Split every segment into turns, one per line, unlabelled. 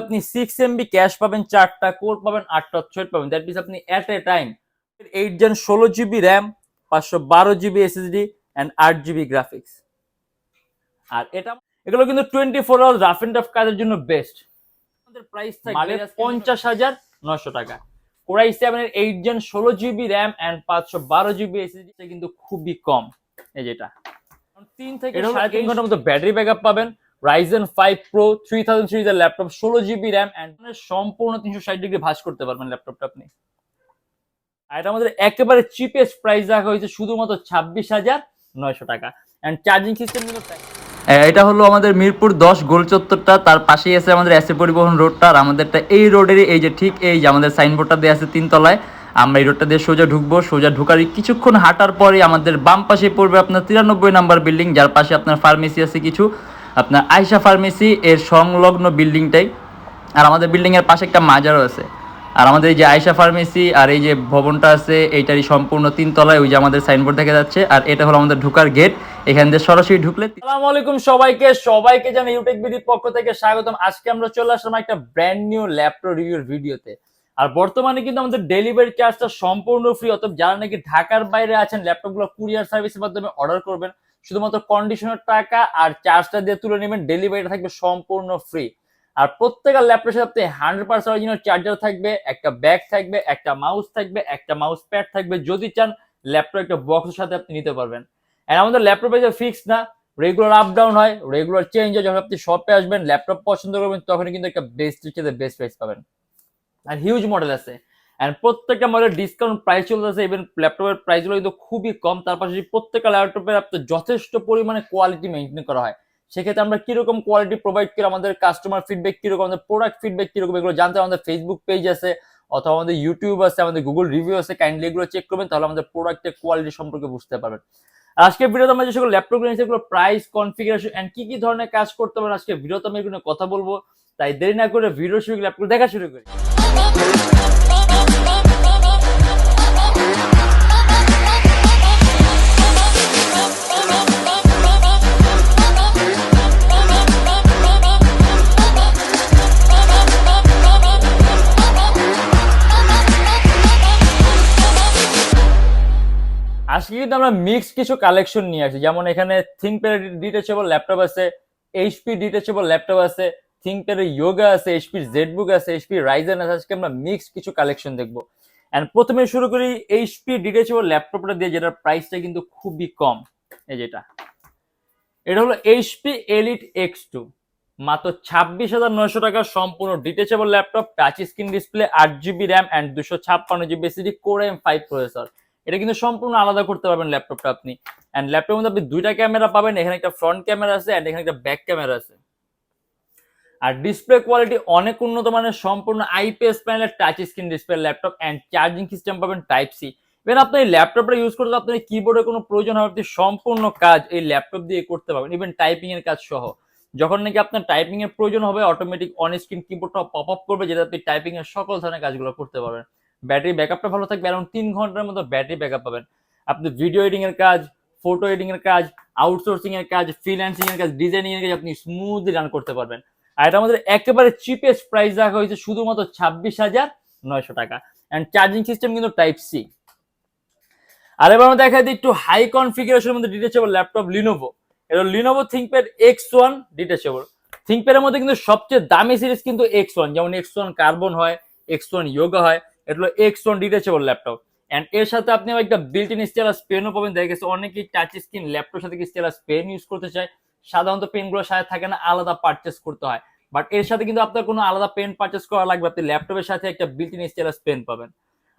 আপনি six MB cash পাবেন চারটা কোর পাবেন আটটা ছয় পাবেন। দ্যাট মিনস আপনি at a time eight gen ষোলো জিবি র্যাম পাঁচশো বারো জিবি এসএসডি অ্যান্ড আট জিবি গ্রাফিক্স আর এটা এগুলো কিন্তু twenty four hour rough and tough কাজের জন্য বেস্ট আমাদের প্রাইস থাকবে পঞ্চাশ হাজার নশো টাকা। কোরাই সেভেন এর এইট জেন ষোলো জিবি র্যাম অ্যান্ড পাঁচশো বারো জিবি এসএসডি কিন্তু খুবই কম। এই যেটা তিন থেকে সাড়ে তিন ঘণ্টার মতো ব্যাটারি ব্যাকআপ পাবেন। Ryzen five pro three thousand সিরিজের ল্যাপটপ ষোলো জিবি র্যাম অ্যান্ড সম্পূর্ণ তিনশো ষাট ডিগ্রি ভাঁজ করতে পারবেন ল্যাপটপটা আপনি। আর এটা আমাদের একেবারে চিপেস্ট প্রাইস রাখা হয়েছে শুধুমাত্র ছাব্বিশ হাজার নয়শো টাকা। অ্যান্ড চার্জিং সিস্টেম এটা হলো আমাদের মিরপুর দশ গোল চত্বরটা, তার পাশেই আছে আমাদের এসে পরিবহন রোডটা আর আমাদেরটা এই রোডেরই এই যে ঠিক এই যে আমাদের সাইনবোর্ডটা দেওয়া আছে তিনতলায়, আমরা এই রোডটা দিয়ে সোজা ঢুকবো, সোজা ঢুকার কিছুক্ষণ হাঁটার পরে আমাদের বাম পাশে পড়বে আপনার তিরানব্বই নাম্বার বিল্ডিং যার পাশে আপনার ফার্মেসি আছে কিছু। আপনার আয়সা ফার্মেসি এর সংলগ্ন বিল্ডিংটাই আর আমাদের বিল্ডিং এর পাশে একটা মাজারও আছে। আর আমাদের এই যে আয়সা ফার্মেসি আর এই যে ভবনটা আছে, এইটারই সম্পূর্ণ তিন তলায় ওই যে আমাদের সাইনবোর্ড দেখা যাচ্ছে। আর এটা হলো আমাদের ঢুকার গেট এখান দিয়ে সরাসরি ঢুকলে আসসালামু আলাইকুম সবাইকে। সবাইকে জানাই ইউটেক বিডির পক্ষ থেকে স্বাগতম। আজকে আমরা চলে আসলাম একটা ব্র্যান্ড নিউ ল্যাপটপ রিভিউর ভিডিওতে আর বর্তমানে কিন্তু আমাদের ডেলিভারি চার্জটা সম্পূর্ণ ফ্রি অতএব যারা নাকি ঢাকার বাইরে আছেন ল্যাপটপগুলো কুরিয়ার সার্ভিসের মাধ্যমে অর্ডার করবেন শুধুমাত্র কন্ডিশনের টাকা আর চার্জটা দিয়ে তুলে নেবেন ডেলিভারিটা থাকবে সম্পূর্ণ ফ্রি আর প্রত্যেকের ল্যাপটপের সাথে আপনি হান্ড্রেড পার্সেন্ট অরিজিনাল চার্জার থাকবে, একটা ব্যাগ থাকবে, একটা মাউস থাকবে, একটা মাউস প্যাড থাকবে, যদি চান ল্যাপটপ একটা বক্সের সাথে আপনি নিতে পারবেন। আর আমাদের ল্যাপটপে যে ফিক্স না রেগুলার আপ ডাউন হয় রেগুলার চেঞ্জ হয়, যখন আপনি শপে আসবেন ল্যাপটপ পছন্দ করবেন তখন কিন্তু একটা বেস্ট থেকে বেস্ট প্রাইস পাবেন। আর হিউজ মডেল আছে। অ্যান্ড প্রত্যেকটা মডেল ডিসকাউন্ট প্রাইস চলতেছে ইভেন ল্যাপটপের প্রাইসগুলো কিন্তু খুবই কম। তার পাশাপাশি প্রত্যেকটা ল্যাপটপের যথেষ্ট পরিমাণে কোয়ালিটি মেনটেন করা হয়। সেক্ষেত্রে আমরা কীরকম কোয়ালিটি প্রোভাইড করি আমাদের কাস্টমার ফিডব্যাক কীরকম আমাদের প্রোডাক্ট ফিডব্যাক কীরকম, এগুলো জানতে আমাদের ফেসবুক পেজ আছে, অথবা আমাদের ইউটিউব আছে, আমাদের গুগল রিভিউ আছে কাইন্ডলি এগুলো চেক করবেন, তাহলে আমাদের প্রোডাক্টের কোয়ালিটি সম্পর্কে বুঝতে পারবেন। আজকে ভিডিওতে আমরা যে সকল ল্যাপটপ নিয়েছি সেগুলো প্রাইস কনফিগারেশন এন্ড কি কি ধরনের কাজ করতে পারেন আজকে ভিডিওতে আমি এগুলো কথা বলব। তাই দেরি না করে ভিডিও শুরু ল্যাপটপ দেখা শুরু করি। কিন্তু আমরা মিক্স কিছু কালেকশন নিয়ে আসি। যেমন এখানে থিঙ্কপ্যাড ডিটেচেবল ল্যাপটপ আছে এইচপি ডিটেচেবল ল্যাপটপ আছে থিঙ্কপ্যাডের ইয়োগা আছে এইচপি জেডবুক আছে এইচপি রাইজেন আছে। আজকে আমরা মিক্স কিছু কালেকশন দেখব। এন্ড প্রথমে শুরু করি এইচপি ডিটেচেবল ল্যাপটপটা দিয়ে, যেটার প্রাইসটা কিন্তু খুবই কম। এই যেটা এটা। হলো এইচপি এলিট এক্স টু মাত্র ছাব্বিশ হাজার নয়শো টাকা সম্পূর্ণ detachable laptop touch screen display আট জিবি র্যাম অ্যান্ড দুশো ছাপ্পান্ন GB SSD core M five processor এটা কিন্তু সম্পূর্ণ আলাদা করতে পারবেন ল্যাপটপটা আপনি। অ্যান্ড ল্যাপটপের মধ্যে আপনি দুইটা ক্যামেরা পাবেন, এখানে একটা ফ্রন্ট ক্যামেরা আছে অ্যান্ড এখানে একটা ব্যাক ক্যামেরা আছে। আর ডিসপ্লে কোয়ালিটি অনেক উন্নত মানের, সম্পূর্ণ আইপিএস প্যানেলের touch screen display laptop and charging system পাবেন টাইপ সি ইভেন আপনি এই ল্যাপটপটা ইউজ করতে আপনার কিবোর্ডের কোনো প্রয়োজন হবে আপনি সম্পূর্ণ কাজ এই ল্যাপটপ দিয়ে করতে পারবেন ইভেন টাইপিং এর কাজ সহ। যখন নাকি আপনার টাইপিং এর প্রয়োজন হবে অটোমেটিক অন স্ক্রিন কিবোর্ডটা পপ আপ করবে, যেটা আপনি টাইপিং এর সকল ধরনের কাজগুলো করতে পারবেন। ব্যাটারি ব্যাকআপটা ভালো থাকবে অ্যারাউন্ড তিন ঘণ্টার মতো ব্যাটারি ব্যাকআপ পাবেন। আপনি ভিডিও এডিং এর কাজ ফটো এডিং এর কাজ আউটসোর্সিং এর কাজ ফ্রিল্যান্সিং এর কাজ ডিজাইনিং এর কাজ আপনি স্মুথলি রান করতে পারবেন। আর এটা আমাদের একেবারে চিপেস্ট প্রাইস রাখা হয়েছে শুধুমাত্র ছাব্বিশ হাজার নয়শো টাকা। অ্যান্ড চার্জিং সিস্টেম কিন্তু টাইপ সি আর এবার আমরা দেখা দিই একটু হাই কনফিগারেশনের মধ্যে ডিটেচেবল ল্যাপটপ লিনোভো এটা Lenovo ThinkPad X one detachable থিঙ্কপ্যাডের মধ্যে কিন্তু সবচেয়ে দামি সিরিজ কিন্তু এক্স ওয়ান যেমন এক্স ওয়ান কার্বন হয় এক্স ওয়ান ইয়োগা হয়। এটা হলো X one detachable laptop and এর সাথে আপনি একটা বিল্ট ইন স্টেলাস পেনও পাবেন। দেখা গেছে অনেকেই টাচ স্ক্রিন ল্যাপটপের সাথে স্টেলাস পেন ইউজ করতে চায়। সাধারণত পেনগুলোর সাথে থাকে না, আলাদা পারচেস করতে হয়। বাট এর সাথে কিন্তু আপনার কোনো আলাদা পেন পারচেস করা লাগবে। আপনি ল্যাপটপের সাথে একটা বিল্ট ইন স্টেলাস পেন পাবেন।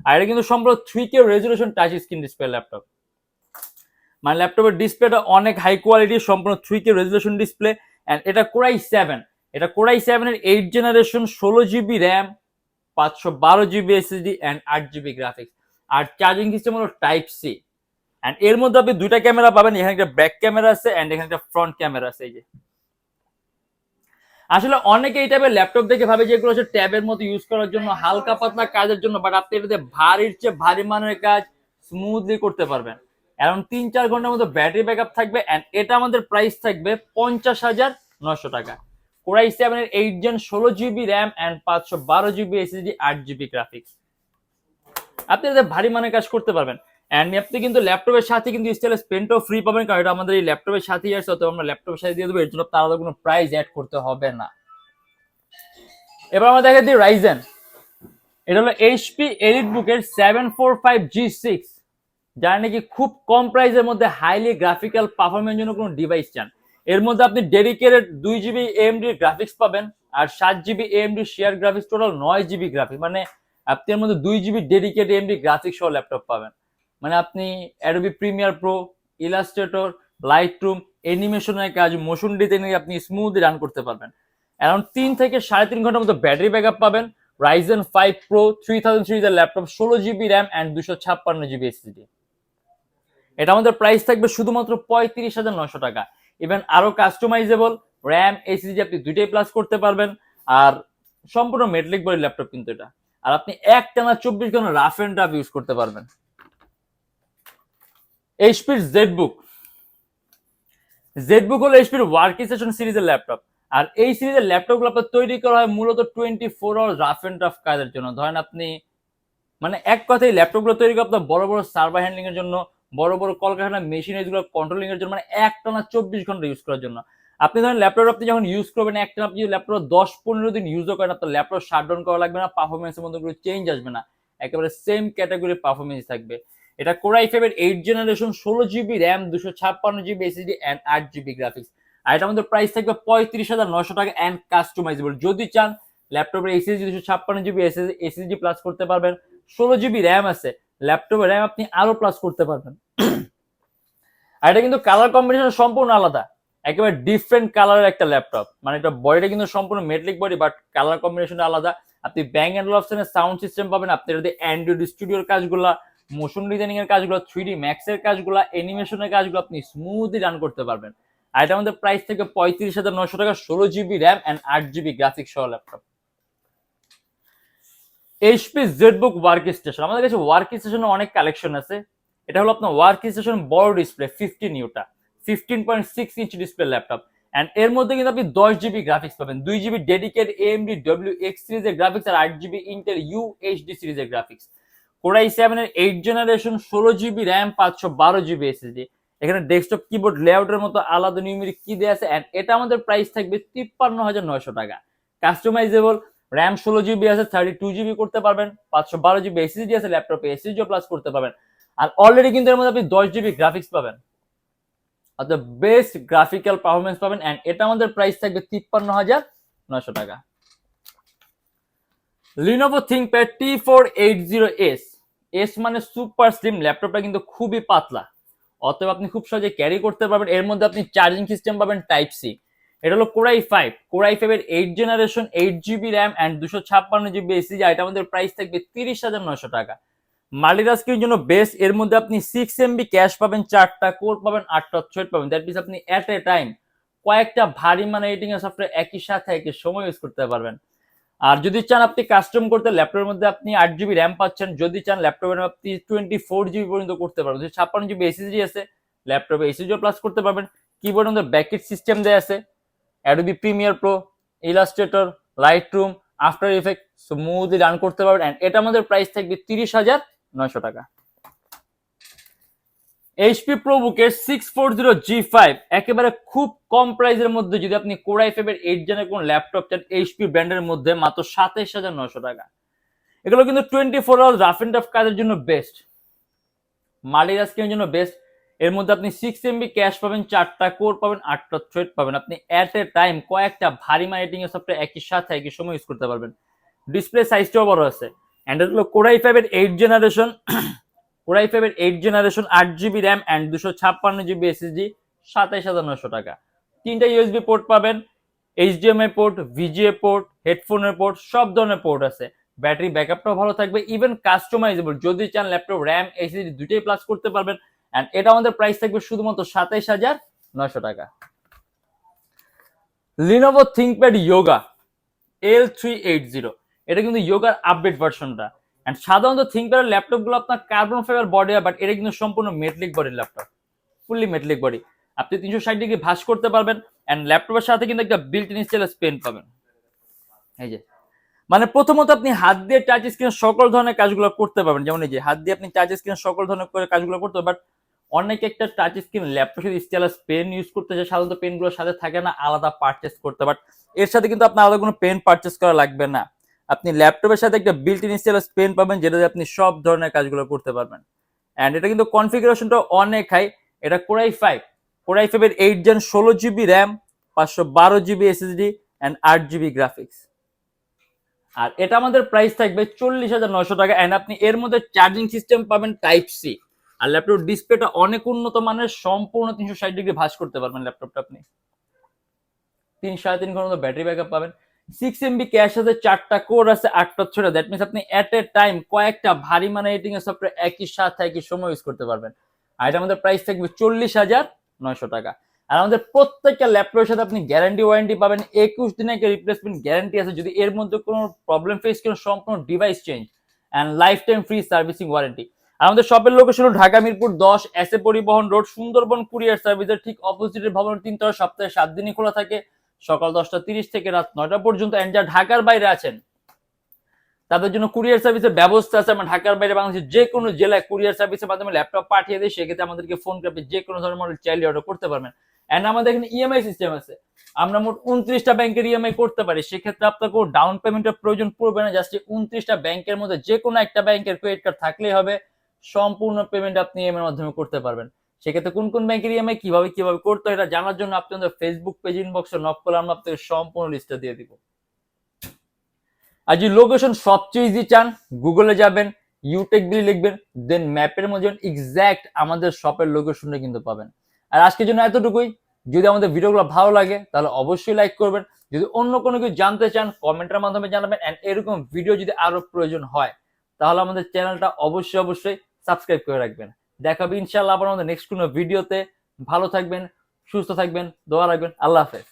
আর এটা কিন্তু সম্পূর্ণ three K resolution touch screen display laptop মানে ল্যাপটপের ডিসপ্লেটা অনেক হাই কোয়ালিটি সম্পূর্ণ three K resolution display and এটা কোরাই সেভেন এটা কোরাই সেভেনের এইট জেনারেশন ষোলো জিবি র্যাম পাঁচশো বারো জিবি এসএসডি অ্যান্ড আট জিবি গ্রাফিক্স আর চার্জিং সিস্টেম হলো টাইপ সি অ্যান্ড এর মধ্যে আপনি দুইটা ক্যামেরা পাবেন, এখানে একটা ব্যাক ক্যামেরা আছে অ্যান্ড এখানে একটা ফ্রন্ট ক্যামেরা আছে এই যে। আসলে অনেকে এই টাইপের ল্যাপটপ দেখে ভাবে যে এগুলো হচ্ছে ট্যাবের মতো ইউজ করার জন্য, হালকা পাতলা কাজের জন্য বাট আপনি এটাতে ভারীর চেয়ে ভারী মানের কাজ স্মুথলি করতে পারবেন। অ্যারাউন্ড তিন চার ঘণ্টার মতো ব্যাটারি ব্যাকআপ থাকবে অ্যান্ড এটা আমাদের প্রাইস থাকবে পঞ্চাশ হাজার নশো টাকা। কোরাই সেভেনের এইট জেন ষোলো জিবি র্যাম অ্যান্ড পাঁচশো বারো জিবি এসএসডি আট জিবি গ্রাফিক্স আপনি এতে ভারী মানের কাজ করতে পারবেন। অ্যান্ড আপনি কিন্তু ল্যাপটপের সাথে কিন্তু স্টাইলেস পেনটাও ফ্রি পাবেন, কারণ এটা আমাদের এই ল্যাপটপের সাথেই আসছে অথবা আমরা ল্যাপটপের সাথে দিয়ে দেবো, এর জন্য আলাদা কোনো প্রাইস অ্যাড করতে হবে না। এবার আমরা দেখা দিই রাইজেন এটা হলো এইচপি এলিট বুকের seven four five G six যারা নাকি খুব কম প্রাইসের মধ্যে হাইলি গ্রাফিক্যাল পারফরমেন্স জন্য কোনো ডিভাইস চান। এর মধ্যে আপনি ডেডিকেটেড দুই জিবি এএমডি গ্রাফিক্স পাবেন আর সাত GB AMD share graphics total নয় জিবি গ্রাফিক্স মানে আপনি এর মধ্যে দুই জিবি ডেডিকেট এএমডি গ্রাফিক্স সহ ল্যাপটপ পাবেন। মানে আপনি Adobe Premiere Pro Illustrator Lightroom অ্যানিমেশনের কাজ মোশন ডিজাইনিং আপনি স্মুথলি রান করতে পারবেন। অ্যারাউন্ড তিন থেকে সাড়ে তিন ঘণ্টার মতো ব্যাটারি ব্যাকআপ পাবেন। Ryzen five pro three thousand সিরিজের ল্যাপটপ ষোলো জিবি র্যাম অ্যান্ড দুশো ছাপ্পান্ন জিবি এসএসডি এটা আমাদের প্রাইস থাকবে শুধুমাত্র পঁয়ত্রিশ হাজার নশো টাকা। ইভেন আরও কাস্টমাইজেবল র্যাম এসএসডি আপনি দুইটাই প্লাস করতে পারবেন। আর সম্পূর্ণ মেটলিক বডি ল্যাপটপ কিন্তু এটা। আর আপনি এক টানা চব্বিশ ঘণ্টা রাফ এন্ড রাফ ইউজ করতে পারবেন। এইচপির জেড বুক জেড বুক হলো এইচপির ওয়ার্কি সেশন সিরিজের ল্যাপটপ আর এই সিরিজের ল্যাপটপগুলো আপনার তৈরি করা হয় মূলত twenty four hour rough and rough কাজের জন্য। ধরেন আপনি মানে এক কথায় ল্যাপটপগুলো তৈরি করা আপনার বড় বড় সার্ভার হ্যান্ডলিং এর জন্য বড় বড় কলকারখানা মেশিন এগুলো কন্ট্রোলিং এর জন্য মানে এক টানা চব্বিশ ঘণ্টা ইউজ করার জন্য। আপনি ধরেন ল্যাপটপ আপনি যখন ইউজ করবেন, এক টানা আপনি ল্যাপটপ দশ পনেরো দিন ইউজও করেন, আপনার ল্যাপটপ শাটডাউন করা লাগবে না পারফরমেন্সের মধ্যে কোনো চেঞ্জ আসবে না। একেবারে সেম ক্যাটাগরি পারফরমেন্স থাকবে। এটা কোরাই ফাইভের এইট জেনারেশন ষোলো জিবি র্যাম দুশো ছাপ্পান্ন জিবি এসএসডি অ্যান্ড আট জিবি গ্রাফিক্স আর এটা আমাদের প্রাইস থাকবে পঁয়ত্রিশ হাজার নশো টাকা অ্যান্ড কাস্টমাইজেবল যদি চান ল্যাপটপের এসএসডি দুশো ছাপ্পান্ন জিবি এসএসডি প্লাস করতে পারবেন, ষোলো জিবি র্যাম আছে। ল্যাপটপের র্যাম আপনি আরও প্লাস করতে পারবেন। আর এটা কিন্তু কালার কম্বিনেশন সম্পূর্ণ আলাদা। একেবারে ডিফারেন্ট কালারের একটা ল্যাপটপ। মানে এটা বডিটা কিন্তু সম্পূর্ণ মেটলিক বডি বাট কালার কম্বিনেশনটা আলাদা। আপনি ব্যাং অ্যান্ড অপশনের সাউন্ড সিস্টেম পাবেন। আপনি যদি অ্যান্ড্রয়েড স্টুডিওর কাজগুলা মোশন ডিজাইনিং এর কাজগুলো থ্রি ডি ম্যাক্সের কাজগুলো অ্যানিমেশনের কাজগুলো আপনি স্মুথলি রান করতে পারবেন। আর এটা আমাদের প্রাইস থেকে পঁয়ত্রিশ হাজার নশো টাকা ষোলো জিবি র্যাম অ্যান্ড আট জিবি গ্রাফিক্স সহ laptop. HP ZBook work station আমাদের কাছে ওয়ার্ক স্টেশনে অনেক কালেকশন আছে। এটা হলো আপনার ওয়ার্ক স্টেশন বড় display fifteen Yuta. Fifteen point six inch display laptop and এর মধ্যে কিন্তু আপনি দশ জিবি গ্রাফিক্স পাবেন। দুই GB dedicate AMD W X সিরিজের গ্রাফিক্স আর আট জিবি ইন্টেল ইউ এইচডি সিরিজের গ্রাফিক্স কোরাই সেভেনের এইট জেনারেশন ষোলো জিবি র্যাম পাঁচশো বারো জিবি এসএসডি এখানে ডেস্কটপ কিবোর্ড লেআউটের মতো আলাদা নিউমেরিক কি দেওয়া আছে। অ্যান্ড এটা আমাদের প্রাইস থাকবে তিপ্পান্ন হাজার নয়শো টাকা। কাস্টমাইজেবল র্যাম ষোলো জিবি আছে থার্টি টু জিবি করতে পারবেন, পাঁচশো বারো জিবি এসএসডি আছে ল্যাপটপে এসএসডিও প্লাস করতে পারবেন। আর অলরেডি কিন্তু এর মধ্যে আপনি দশ জিবি গ্রাফিক্স পাবেন। অর্থাৎ বেস্ট গ্রাফিক্যাল পারফরমেন্স পাবেন অ্যান্ড এটা আমাদের প্রাইস থাকবে তিপ্পান্ন হাজার নয়শো টাকা। Lenovo ThinkPad T four eight zero S S মানে সুপার স্লিম ল্যাপটপটা কিন্তু খুবই পাতলা। অতএব আপনি খুব সহজে ক্যারি করতে পারবেন। এর মধ্যে আপনি চার্জিং সিস্টেম পাবেন টাইপ সি এটা হলো core i five core i ফাইভের eight generation eight GB RAM and দুশো ছাপ্পান্ন জিবি এসিজি এটা আমাদের প্রাইস থাকবে তিরিশ হাজার নয়শো টাকা। মাল্টিটাস্কিং জন্য বেস্ট এর মধ্যে আপনি সিক্স এমবি ক্যাশ পাবেন, চারটা কোর পাবেন, আটটা থ্রেড পাবেন। দ্যাট মিনস আপনি অ্যাট এ টাইম কয়েকটা ভারী মানে এডিটিং এর সফটওয়্যার একই সাথে একই সময় ইউজ করতে পারবেন। আর যদি চান আপনি কাস্টম করতে ল্যাপটপের মধ্যে আপনি আট জিবি র্যাম পাচ্ছেন, যদি চান ল্যাপটপের আপনি টোয়েন্টি ফোর জিবি পর্যন্ত করতে পারবেন। ছাপ্পান্ন জিবি এসএসডি আছে ল্যাপটপে এসএসডিও প্লাস করতে পারবেন। কিবোর্ডের মধ্যে ব্যাকেট সিস্টেম দেওয়া আছে। Adobe Premiere Pro Illustrator Lightroom after effect smoothly run করতে পারবেন অ্যান্ড এটা আমাদের প্রাইস থাকবে তিরিশ হাজার নয়শো টাকা। HP প্রোবুকের six four zero G five একেবারে খুব কম প্রাইসের মধ্যে যদি আপনি কোরাই ফাইভের এইট জেনের কোন ল্যাপটপ চান এইচপি ব্র্যান্ডের মধ্যে মাত্র সাতাইশ হাজার নয়শো টাকা। এগুলো কিন্তু twenty four hour rough and tough কাজের জন্য বেস্ট মাল্টিটাস্কিং জন্য বেস্ট এর মধ্যে আপনি সিক্স এমবি ক্যাশ পাবেন, চারটা কোর পাবেন, আটটা থ্রেড পাবেন। আপনি অ্যাট এ টাইম কয়েকটা ভারী মাইটিং এর সফটওয়্যার একই সাথে, একই সময় ইউজ করতে পারবেন। ডিসপ্লে সাইজটাও বড় আছে। অ্যান্ড হলো কোরাই ফাইভের এইট জেনারেশন কোরাই ফাইভের এইট জেনারেশন আট জিবি র্যাম অ্যান্ড দুশো ছাপ্পান্ন জিবি এসএসডি সাতাইশ হাজার নশো টাকা। তিনটা ইউএসবি পোর্ট পাবেন এইচডিএমআই পোর্ট ভিজিএ পোর্ট হেডফোনের পোর্ট সব ধরনের পোর্ট আছে। ব্যাটারি ব্যাকআপটাও ভালো থাকবে ইভেন কাস্টমাইজেবল যদি চান ল্যাপটপ র্যাম এসএসডি দুটোই প্লাস করতে পারবেন। অ্যান্ড এটা আমাদের প্রাইস থাকবে শুধুমাত্র সাতাইশ হাজার নয়শো টাকা। Lenovo ThinkPad Yoga L three eight zero এটা কিন্তু ইয়োগার আপডেট ভার্সনটা অ্যান্ড সাধারণত থিঙ্কপ্যাডের ল্যাপটপগুলো আপনার কার্বন ফাইবার বডি বাট এটা কিন্তু সম্পূর্ণ মেটলিক বডির ল্যাপটপ ফুললি মেটলিক বডি আপনি তিনশো ষাট ডিগ্রি ভাস করতে পারবেন অ্যান্ড ল্যাপটপের সাথে কিন্তু একটা বিল্ট ইন স্টাইলাস পেন পাবেন। এই যে। মানে প্রথমত আপনি হাত দিয়ে টাচ স্ক্রিন সকল ধরনের কাজগুলো করতে পারবেন। যেমন এই যে, হাত দিয়ে আপনি টাচ স্ক্রিন সকল ধরনের কাজগুলো করতে পারবেন বাট অনেকে একটা টাচ স্ক্রিন ল্যাপটপ সাথে স্টাইলাস পেন ইউজ করতে চায়, সাধারণত পেনগুলোর সাথে থাকে না, আলাদা পারচেস করতে। বাট এর সাথে কিন্তু আপনার আলাদা কোনো পেন পারচেস করা লাগবে না। আপনি ল্যাপটপের সাথে একটা বিল্ট ইন স্টাইলাস পেন পাবেন, যেটা দিয়ে আপনি সব ধরনের কাজগুলো করতে পারবেন। অ্যান্ড এটা কিন্তু কনফিগারেশনটা অনেক হাই এটা core i five core i ফাইভের এইট জেন ষোলো জিবি র্যাম পাঁচশো বারো জিবি এসএসডি অ্যান্ড আট জিবি গ্রাফিক্স আর এটা আমাদের প্রাইস থাকবে চল্লিশ হাজার নয়শো টাকা। অ্যান্ড আপনি এর মধ্যে চার্জিং সিস্টেম পাবেন টাইপ সি আর ল্যাপটপ ডিসপ্লেটা অনেক উন্নত মানের, সম্পূর্ণ তিনশো ষাট ডিগ্রি ভাঁজ করতে পারবেন ল্যাপটপটা আপনি। তিন, সাড়ে তিন ঘণ্টা ব্যাটারি ব্যাকআপ পাবেন। সিক্স এমবি ক্যাশ আছে, চারটা কোর আছে, আটটা ছটা। দ্যাট মিনস আপনি এট এ টাইম কয়েকটা ভারী মানে এডিটিং এর সফটওয়্যার একই সাথে একই সময় ইউজ করতে পারবেন। আর এটা আমাদের প্রাইস থাকবে চল্লিশ হাজার নয়শো টাকা। আর আমাদের প্রত্যেকটা ল্যাপটপের সাথে আপনি গ্যারান্টি ওয়ারেন্টি পাবেন। একুশ দিনে একটা রিপ্লেসমেন্ট গ্যারান্টি আছে। যদি এর মধ্যে কোনো প্রবলেম ফেস করেন, সম্পূর্ণ device change and life time free servicing warranty আমাদের শপের লোকেশন ঢাকা মিরপুর দশ এস এ পরিবহন রোড, সুন্দরবন কুরিয়ার সার্ভিসের ঠিক অপোজিটের ভবনের তিনতলা সপ্তাহে সাত দিনই খোলা থাকে। সকাল দশটা তিরিশ থেকে রাত নয়টা পর্যন্ত এন্ড যারা ঢাকার বাইরে আছেন, তাদের জন্য কুরিয়ার সার্ভিসের ব্যবস্থা আছে। আমরা ঢাকার বাইরে বাংলাদেশের যে কোনো জেলায় কুরিয়ার সার্ভিসের মাধ্যমে ল্যাপটপ পাঠিয়ে দিই, সেক্ষেত্রে আমাদেরকে ফোন করে যে কোনো ধরনের মডেল চাইলে অর্ডার করতে পারবেন। এন্ড আমাদের এখানে ইএমআই সিস্টেম আছে। আমরা মোট উনত্রিশটা ব্যাংকের ইএমআই করতে পারি। সেক্ষেত্রে আপনার কোনো ডাউন পেমেন্টের প্রয়োজন পড়বে না। জাস্ট উনত্রিশটা ব্যাংকের মধ্যে যে কোনো একটা ব্যাংকের ক্রেডিট কার্ড থাকলেই হবে। সম্পূর্ণ পেমেন্ট আপনি ইএমআই এর মাধ্যমে করতে পারবেন। সেক্ষেত্রে কোন কোন ব্যাংকের ইএমআই কীভাবে কীভাবে করতে এটা জানার জন্য আপনি আমাদের ফেসবুক পেজ ইনবক্সে নক করলে আমরা আপনাকে সম্পূর্ণ লিস্টটা দিয়ে দিব। আর যদি লোকেশন সবচেয়ে ইজি চান গুগলে যাবেন ইউটেক বিলি লিখবেন দেন ম্যাপের মধ্যে এক্স্যাক্ট আমাদের শপের লোকেশনটা কিন্তু পাবেন। আর আজকের জন্য এতটুকুই। যদি আমাদের ভিডিওগুলো ভালো লাগে, তাহলে অবশ্যই লাইক করবেন। যদি অন্য কোনো কিছু জানতে চান কমেন্টের মাধ্যমে জানাবেন এন্ড এরকম ভিডিও যদি আরও প্রয়োজন হয়, তাহলে আমাদের চ্যানেলটা অবশ্যই অবশ্যই সাবস্ক্রাইব করে রাখবেন। দেখাবে ইনশাল্লাহ আবার আমাদের নেক্সট কোনো ভিডিওতে ভালো থাকবেন, সুস্থ থাকবেন, দোয়া রাখবেন। আল্লাহ হাফেজ।